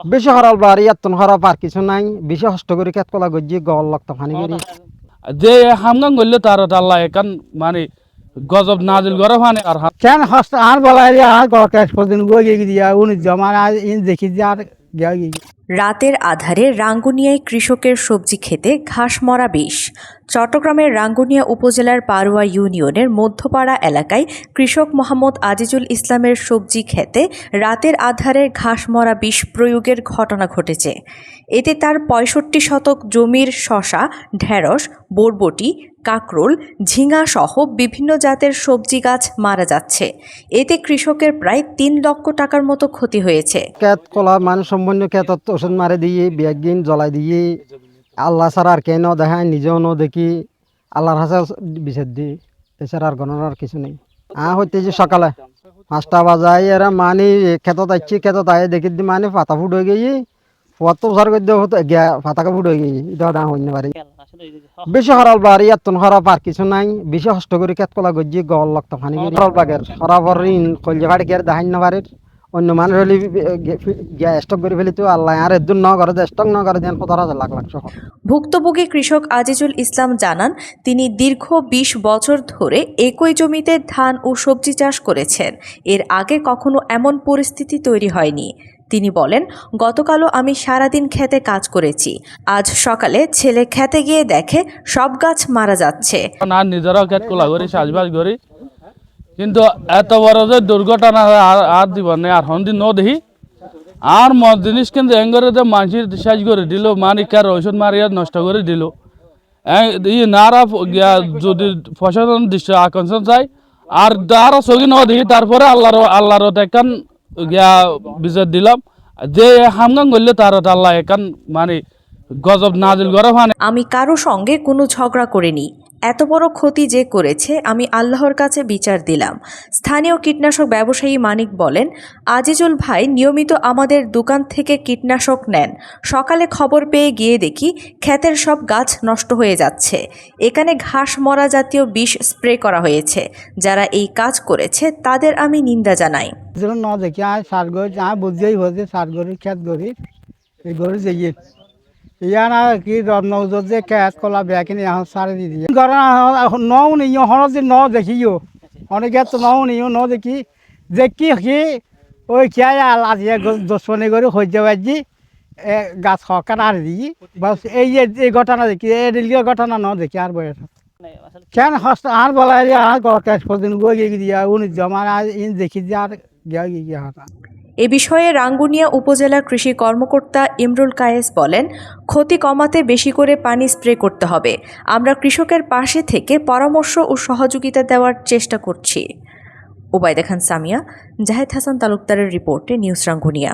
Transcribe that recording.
বেশি হরাল বাড়ি এতন হরা পার কিছু নাই। বেশি হষ্ট করে কেত কলা গজি গল লক্ত ফানি করি। যে হামগাং করলে তার আল্লাহ একান মানে গজব নাজিল করে মানে আর কেন হস্ত আর বলা আর গড় পর্যন্ত গিয়ে দিয়া উনি জমা আর ইন দেখি যে আর গিয়া গিয়ে রাতের আধারে রাঙ্গুনিয়ায় কৃষকের সবজি খেতে ঘাস মরা বিষ। চট্টগ্রামের রাঙ্গুনিয়া উপজেলার পারুয়া ইউনিয়নের মধ্যপাড়া এলাকায় কৃষক মোহাম্মদ আজিজুল ইসলামের সবজি খেতে রাতের আধারে ঘাস মরা বিষ প্রয়োগের ঘটনা ঘটেছে। এতে তার পঁয়ষট্টি শতক জমির শশা, ঢেঁড়স, বরবটি কাকরোল ঝিঙা সহ বিভিন্ন জাতের সবজি গাছ মারা যাচ্ছে। এতে কৃষকের প্রায় তিন লক্ষ টাকার মতো ক্ষতি হয়েছে। কেত কলা মানে সম্পূর্ণ কেতত ওষুধ মারে দিয়ে বিয়াগিন জ্বলাই দিয়ে, আল্লাহ ছাড়া আর কেন দেখায়, নিজেও ন দেখি, আল্লাহর হাসে বিচার দিই এছাড়া আর গণনার কিছু নেই। আ হইতে যে সকালে পাঁচটা বাজায়, এরা মানে খেতত আইছি খেতত আয় দেখি মানে পাতা ফুট হয়ে গিয়ে গিয়া পাতাকে ফুট হয়ে গিয়ে এটা দাম হইতে পারে। বেশি হরাল বাড়ি এতন হরা পার কিছু নাই। বেশি হষ্ট করে কেত কলা গজি গল লক্ত ফানি হরাল বাগের। হরাবর ঋণ কলজে ফাড়ি কে দাহাই না অন্য মানুষ হলে গিয়া স্টক করে ফেলি তো আল্লাহ আর এদুর ন করে স্টক ন করে দেন কত হাজার লাখ লাখ সহ ভুক্তভোগী কৃষক আজিজুল ইসলাম জানান তিনি দীর্ঘ ২০ বছর ধরে একই জমিতে ধান ও সবজি চাষ করেছেন। এর আগে কখনো এমন পরিস্থিতি তৈরি হয়নি। তিনি বলেন, গতকালও আমি সারাদিন খেতে কাজ করেছি। আজ সকালে ছেলে খেতে গিয়ে দেখে সব গাছ মারা যাচ্ছে। না নিজেরাও খেত কোলা করি, চাষবাস করি। কিন্তু এত বড় যে দুর্ঘটনা আর জীবনে আর হন্দি ন দেখি আর মদ জিনিস কিন্তু এঙ্গরে যে মানুষের সাজ করে দিল মানিকার ঔষধ মারিয়া নষ্ট করে দিল। ই নারা যদি প্রশাসন দৃষ্টি আকর্ষণ চাই আর তারা সগি ন দেখি তারপরে আল্লাহর আল্লাহর একান গিয়া বিজয় দিলাম। যে হামগাং করলে তার আল্লাহ একান মানে গজব নাজিল করে মানে আমি কারও সঙ্গে কোনো ঝগড়া করিনি। এত বড় ক্ষতি যে করেছে, আমি আল্লাহর কাছে বিচার দিলাম। স্থানীয় কীটনাশক ব্যবসায়ী মানিক বলেন, আজিজুল ভাই নিয়মিত আমাদের দোকান থেকে কীটনাশক নেন। সকালে খবর পেয়ে গিয়ে দেখি ক্ষেতের সব গাছ নষ্ট হয়ে যাচ্ছে। এখানে ঘাস মরা জাতীয় বিষ স্প্রে করা হয়েছে। যারা এই কাজ করেছে, তাদের আমি নিন্দা জানাই। দেখি সার গরি হচ্ছে সার গরি গরি, এই ইয়া কি রত্ন যে কলা বেয়া কিনে এখন সারে দি দিয়ে। গরম নও নেই হন যে ন দেখিও অনেকে তো নও নেই ন দেখি। দেখি কি ওই খেয়াল আল আজি দশমনি করে হয়ে যাবে জি গাছ হকার আর দিই বাস এই এই ঘটনা দেখি, এই রেলিয়ে ঘটনা ন দেখি আর বয়স কেন হস্ত আর বলা আর গড় পর্যন্ত গিয়ে দিয়া, উনি জমা ইন দেখি যে আর গিয়া গিয়া এ বিষয়ে রাঙ্গুনিয়া উপজেলা কৃষি কর্মকর্তা ইমরুল কায়েস বলেন, ক্ষতি কমাতে বেশি করে পানি স্প্রে করতে হবে। আমরা কৃষকের পাশে থেকে পরামর্শ ও সহযোগিতা দেওয়ার চেষ্টা করছি। ওবায়দা খান সামিয়া, জাহেদ হাসান তালুকদারের রিপোর্টে নিউজ রাঙ্গুনিয়া।